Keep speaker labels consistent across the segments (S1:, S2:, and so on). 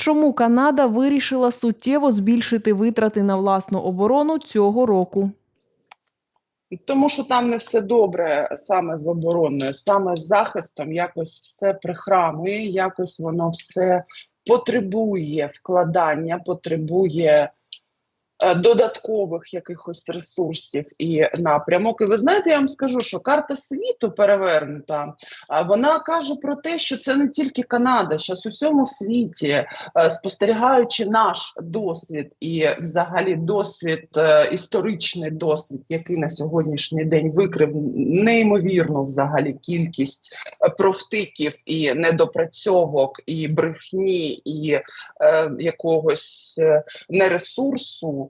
S1: Чому Канада вирішила суттєво збільшити витрати на власну оборону цього року?
S2: Тому що там не все добре саме з обороною, саме з захистом якось все прихрамує, якось воно все потребує вкладання, потребує додаткових якихось ресурсів і напрямок. І ви знаєте, я вам скажу, що карта світу перевернута, вона каже про те, що це не тільки Канада, що у всьому світі, е, спостерігаючи наш досвід і взагалі досвід, е, історичний досвід, який на сьогоднішній день викрив неймовірну взагалі кількість е, провтиків і недопрацьовок, і брехні, і е, якогось е, нересурсу.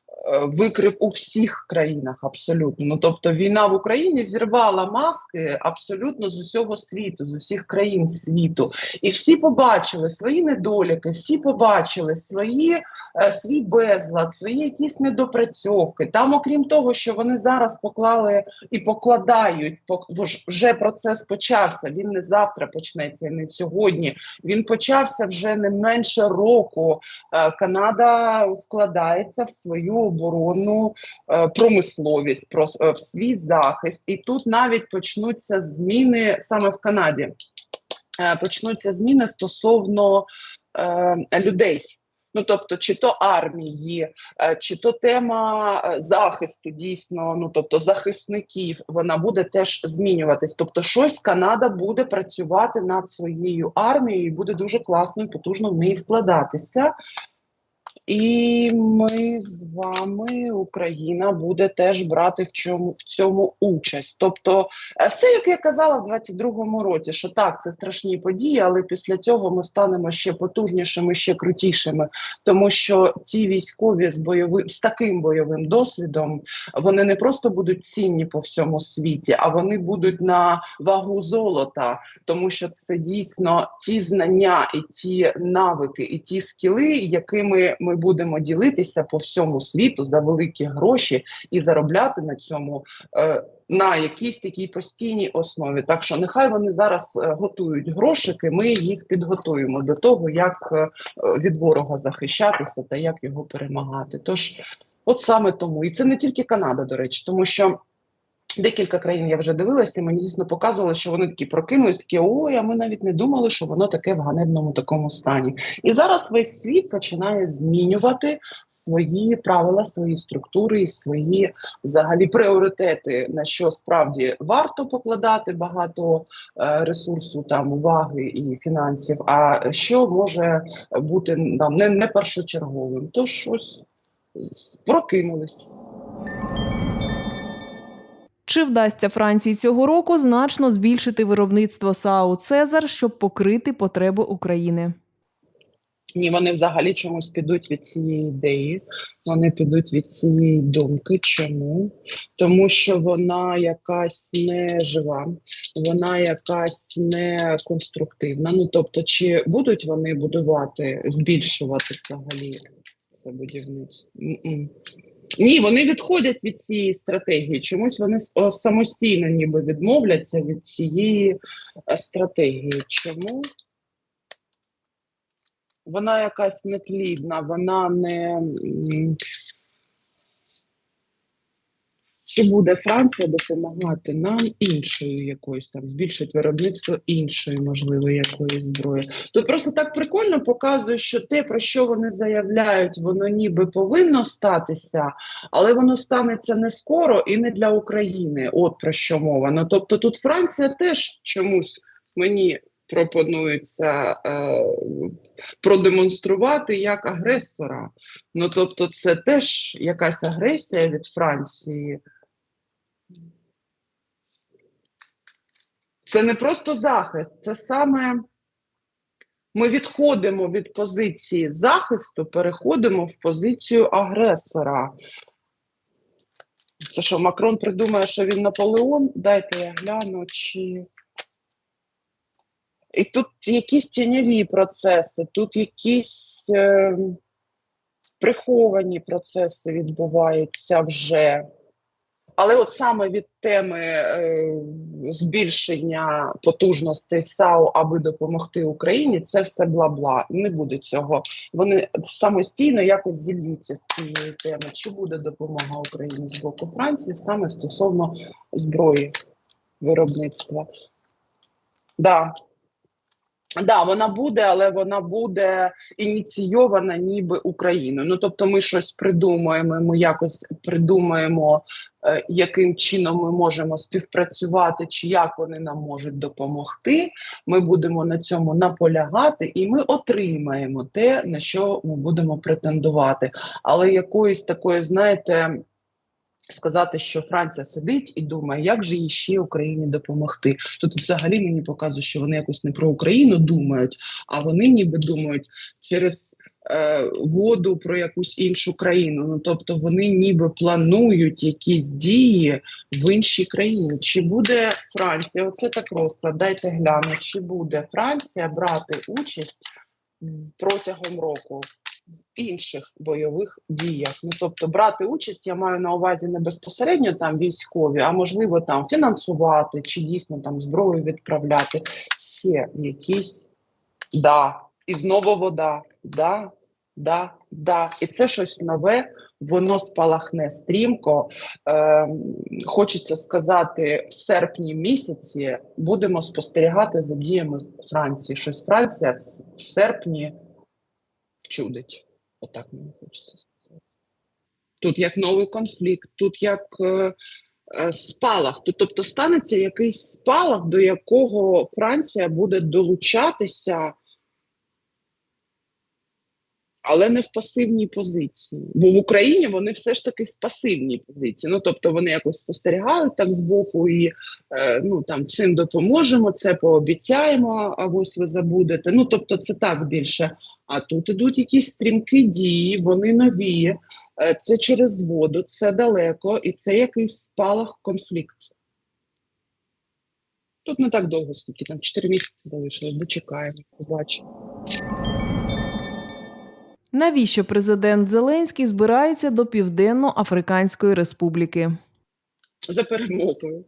S2: Викрив у всіх країнах абсолютно. Ну тобто війна в Україні зірвала маски абсолютно з усього світу, з усіх країн світу, і всі побачили свої недоліки, всі побачили свої е, свій безлад, свої якісь недопрацьовки. Там, окрім того, що вони зараз поклали і покладають, вже процес почався. Він не завтра почнеться, не сьогодні. Він почався вже не менше року. Е, Канада вкладається в свою оборонну е, промисловість, про е, свій захист, і тут навіть почнуться зміни саме в Канаді. Е, Почнуться зміни стосовно е, людей. Ну, тобто, чи то армії, чи то тема захисту дійсно, ну тобто захисників, вона буде теж змінюватись. Тобто, щось Канада буде працювати над своєю армією і буде дуже класно і потужно в неї вкладатися. І ми з вами, Україна, буде теж брати в чому в цьому участь. Тобто, е, все, як я казала в 22-му році, що так, це страшні події, але після цього ми станемо ще потужнішими, ще крутішими, тому що ті військові з бойовим з таким бойовим досвідом вони не просто будуть цінні по всьому світі, а вони будуть на вагу золота, тому що це дійсно ті знання і ті навики, і ті скіли, якими ми будемо ділитися по всьому світу за великі гроші і заробляти на цьому. Е, на якійсь такій постійній основі, так що нехай вони зараз е, готують грошики. Ми їх підготуємо до того, як е, від ворога захищатися та як його перемагати. Тож, от саме тому, і це не тільки Канада, до речі, тому що декілька країн я вже дивилася, і мені дійсно показувало, що вони такі прокинулись, такі ой, а ми навіть не думали, що воно таке в ганебному такому стані. І зараз весь світ починає змінювати свої правила, свої структури і свої взагалі пріоритети, на що справді варто покладати багато е, ресурсу, там уваги і фінансів, а що може бути там не, не першочерговим. Тож ось прокинулись.
S1: Чи вдасться Франції цього року значно збільшити виробництво САУ Цезар, щоб покрити потреби України?
S2: Ні, вони взагалі чомусь підуть від цієї ідеї, вони підуть від цієї думки. Чому? Тому що вона якась не жива, вона якась не конструктивна. Ну тобто, чи будуть вони будувати, збільшувати взагалі це будівництво? М-м. Ні, вони відходять від цієї стратегії. Чомусь вони самостійно ніби відмовляться від цієї е, стратегії. Чому? вона якась неплідна, вона не. Чи буде Франція допомагати нам іншою якоюсь там, збільшить виробництво іншої, можливо, якоїсь зброї? Тут просто так прикольно показує, що те, про що вони заявляють, воно ніби повинно статися, але воно станеться не скоро і не для України. От про що мова. Ну тобто тут Франція теж чомусь мені пропонується е, продемонструвати як агресора. Ну тобто, це теж якась агресія від Франції. Це не просто захист, це саме ми відходимо від позиції захисту, переходимо в позицію агресора. То що Макрон придумає, що він Наполеон, дайте я гляну, чи. І тут якісь тіньові процеси, тут якісь е, приховані процеси відбуваються вже. Але от саме від теми е, збільшення потужностей САУ, аби допомогти Україні, це все бла-бла. Не буде цього. Вони самостійно якось зільються з цієї теми. Чи буде допомога Україні з боку Франції саме стосовно зброї виробництва? Да. Да, вона буде, але вона буде ініційована ніби Україною. Ну тобто, ми щось придумаємо, ми якось придумаємо, е, яким чином ми можемо співпрацювати, чи як вони нам можуть допомогти. Ми будемо на цьому наполягати, і ми отримаємо те, на що ми будемо претендувати. Але якоїсь такої, знаєте. Сказати, що Франція сидить і думає, як же їй ще Україні допомогти. Тут взагалі мені показує, що вони якось не про Україну думають, а вони ніби думають через е, воду про якусь іншу країну. Ну тобто вони ніби планують якісь дії в іншій країні. Чи буде Франція? Оце так просто. Дайте гляну, чи буде Франція брати участь протягом року інших бойових діях. Ну тобто брати участь, я маю на увазі не безпосередньо там військові, а можливо там фінансувати чи дійсно там зброю відправляти. Ще якісь да. І знову вода. Да, да, да. І це щось нове, воно спалахне стрімко. Е, хочеться сказати, в серпні місяці будемо спостерігати за діями Франції. Щось Франція в, серпні вчудить. Отак мені хочеться сказати. Тут як новий конфлікт, тут як е, е, спалах. Тут, тобто станеться якийсь спалах, до якого Франція буде долучатися, але не в пасивній позиції. Бо в Україні вони все ж таки в пасивній позиції. Ну тобто вони якось спостерігають так збоку і е, ну там цим допоможемо, це пообіцяємо, а ось ви забудете. Ну тобто, це так більше. А тут ідуть якісь стрімкі дії, вони нові, е, це через воду, це далеко, і це якийсь спалах конфлікту. Тут не так довго, скільки там 4 місяці залишилось, дочекаємо, побачимо.
S1: Навіщо президент Зеленський збирається до Південно-Африканської Республіки?
S2: За перемогою.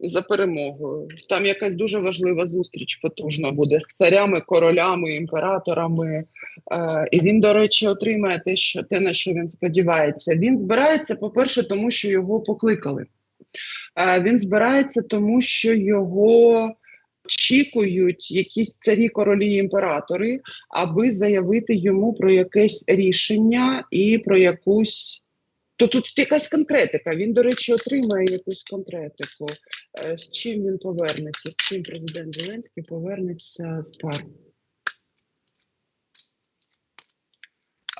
S2: За перемогою. Там якась дуже важлива зустріч потужна буде з царями, королями, імператорами. Е, і він, до речі, отримає те, що, те, на що він сподівається. Він збирається, по-перше, тому що його покликали. Е, він збирається, тому що його очікують якісь царі, королі, імператори, аби заявити йому про якесь рішення і про якусь. То тут якась конкретика. Він, до речі, отримає якусь конкретику. Е, З чим він повернеться? З чим президент Зеленський повернеться з пар?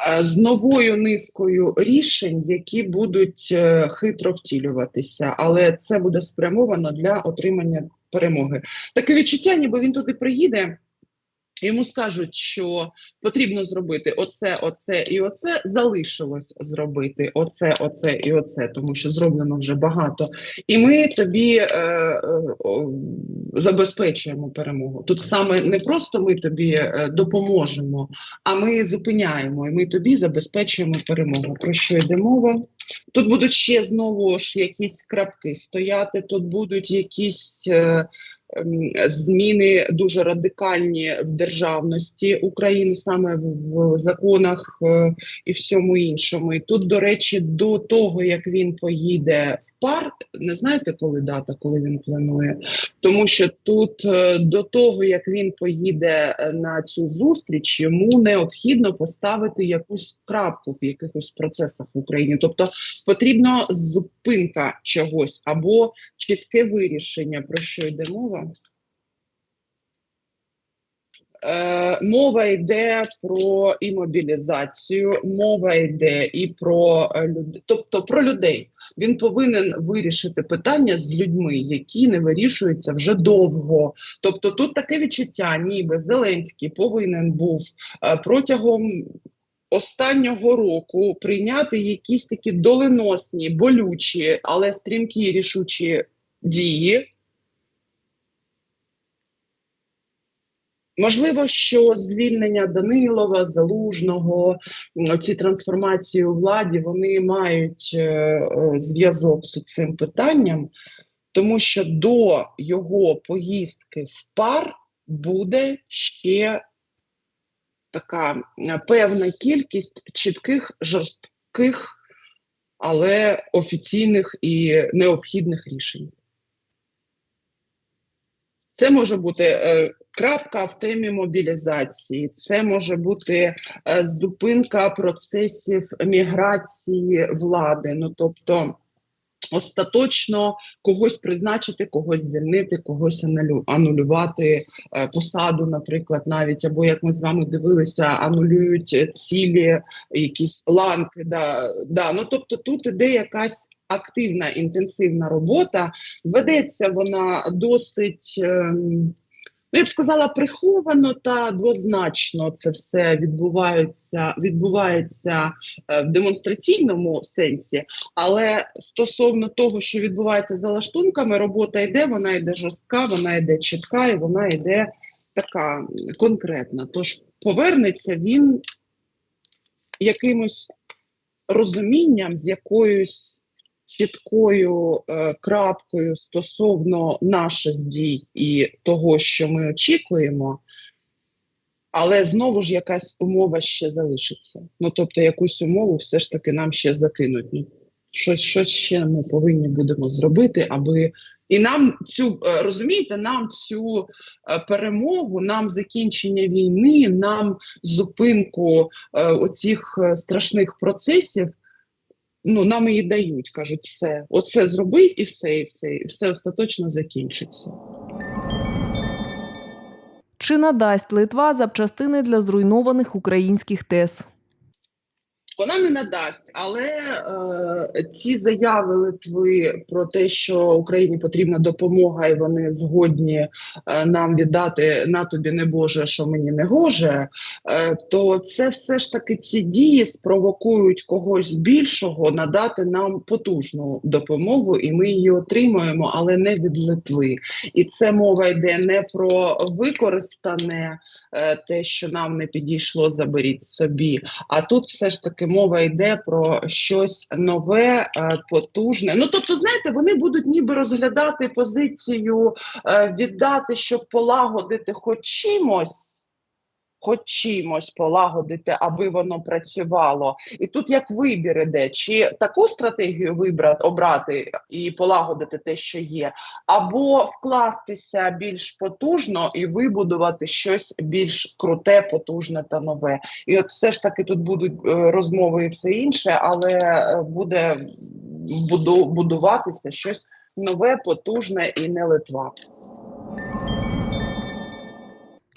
S2: Е, З новою низкою рішень, які будуть е, хитро втілюватися, але це буде спрямовано для отримання перемоги. Таке відчуття, ніби він туди приїде. Йому скажуть, що потрібно зробити оце, оце і оце. Залишилось зробити оце, оце і оце, тому що зроблено вже багато. І ми тобі е, е, забезпечуємо перемогу. Тут саме не просто ми тобі е, допоможемо, а ми зупиняємо і ми тобі забезпечуємо перемогу. Про що йде мова? Тут будуть ще знову ж якісь крапки стояти, тут будуть якісь е, зміни дуже радикальні в державності України, саме в, законах е, і всьому іншому. І тут, до речі, до того як він поїде в парк, не знаєте, коли дата, коли він планує, тому що тут е, до того як він поїде е, на цю зустріч, йому необхідно поставити якусь крапку в якихось процесах в Україні. Тобто потрібна зупинка чогось або чітке вирішення, про що йде мова. Е, мова йде про і мобілізацію, мова йде і про е, тобто про людей. Він повинен вирішити питання з людьми, які не вирішуються вже довго. Тобто, тут таке відчуття, ніби Зеленський повинен був е, протягом останнього року прийняти якісь такі доленосні, болючі, але стрімкі рішучі дії. Можливо, що звільнення Данилова, Залужного, ці трансформації у владі, вони мають е, е, зв'язок з цим питанням. тому що до його поїздки в пар буде ще така е, певна кількість чітких, жорстких, але офіційних і необхідних рішень. Це може бути крапка в темі мобілізації, це може бути е, зупинка процесів міграції влади. Ну тобто остаточно когось призначити, когось звільнити, когось анулювати е, посаду, наприклад, навіть або як ми з вами дивилися, анулюють цілі, якісь ланки. Да, да. Ну тобто тут іде якась активна інтенсивна робота. Ведеться вона досить. ем, Ну, я б сказала, приховано та двозначно це все відбувається, відбувається е, в демонстраційному сенсі, але стосовно того, що відбувається за лаштунками, робота йде, вона йде жорстка, вона йде чітка і вона йде така конкретна. Тож повернеться він якимось розумінням, з якоюсь чіткою е, крапкою стосовно наших дій і того, що ми очікуємо, але знову ж якась умова ще залишиться. Ну тобто, якусь умову все ж таки нам ще закинуть. Ну, щось, щось ще ми повинні будемо зробити, аби і нам цю е, розумієте, нам цю е, перемогу, нам закінчення війни, нам зупинку оцих страшних процесів. Ну, нам її дають, кажуть, все, оце зроби і все, і все, і все остаточно закінчиться.
S1: Чи надасть Литва запчастини для зруйнованих українських ТЕС?
S2: Вона не надасть, але е, ці заяви Литви про те, що Україні потрібна допомога, і вони згодні е, нам віддати на тобі не Боже, що мені не гоже, е, то це все ж таки ці дії спровокують когось більшого надати нам потужну допомогу, і ми її отримуємо, але не від Литви. І це мова йде не про використане е, те, що нам не підійшло, заберіть собі. А тут все ж таки мова йде про щось нове, е, потужне. Ну тобто, знаєте, вони будуть ніби розглядати позицію е, віддати, щоб полагодити хоч чимось. Хоч чимось полагодити, аби воно працювало, і тут як вибір іде, чи таку стратегію вибрати обрати і полагодити те, що є, або вкластися більш потужно і вибудувати щось більш круте, потужне та нове. І от все ж таки тут будуть е, розмови і все інше, але е, буде буду, будуватися щось нове, потужне і не Литва.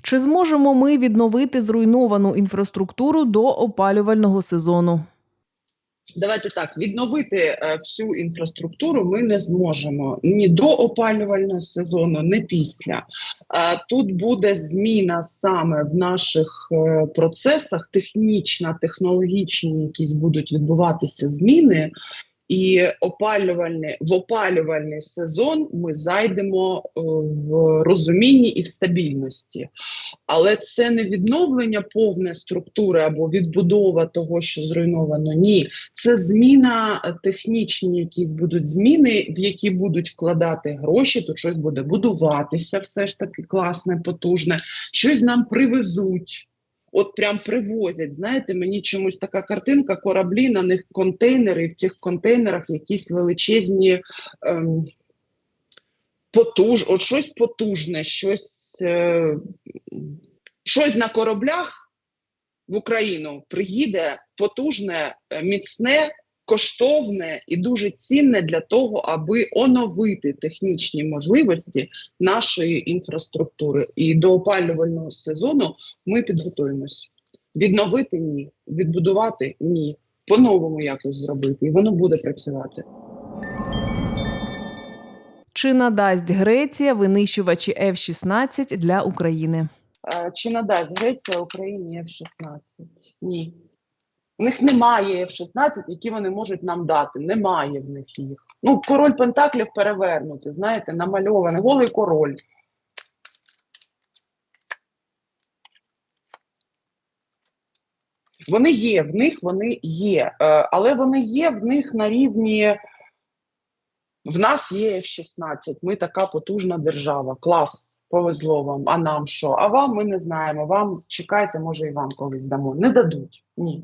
S1: Чи зможемо ми відновити зруйновану інфраструктуру до опалювального сезону?
S2: Давайте так, відновити е, всю інфраструктуру ми не зможемо ні до опалювального сезону, ні після. Е, тут буде зміна саме в наших е, процесах, технічна, технологічні, якісь будуть відбуватися зміни. І опалювальний в опалювальний сезон ми зайдемо е, в розумінні і в стабільності. Але це не відновлення повне структури або відбудова того, що зруйновано. Ні, це зміна технічні, якісь будуть зміни, в які будуть вкладати гроші. Тут щось буде будуватися, все ж таки класне, потужне, щось нам привезуть. От прям привозять. Знаєте, мені чомусь така картинка, кораблі, на них контейнери, і в цих контейнерах якісь величезні ем, потуж, от щось потужне, щось, е, щось на кораблях в Україну приїде потужне, е, міцне, коштовне і дуже цінне для того, аби оновити технічні можливості нашої інфраструктури. І до опалювального сезону ми підготуємось. Відновити ні, відбудувати ні, по-новому якось зробити, і воно буде працювати.
S1: Чи надасть Греція винищувачі F-16 для України?
S2: Е, Чи надасть Греція Україні F-16? Ні. У них немає F-16, які вони можуть нам дати. Немає в них їх. Ну, король Пентаклів перевернути, знаєте, намальований, голий король. Вони є, в них вони є, е, але вони є в них на рівні В нас є F-16, ми така потужна держава. Клас, повезло вам. А нам що? А вам ми не знаємо. Вам чекайте, може, і вам колись дамо. Не дадуть. Ні.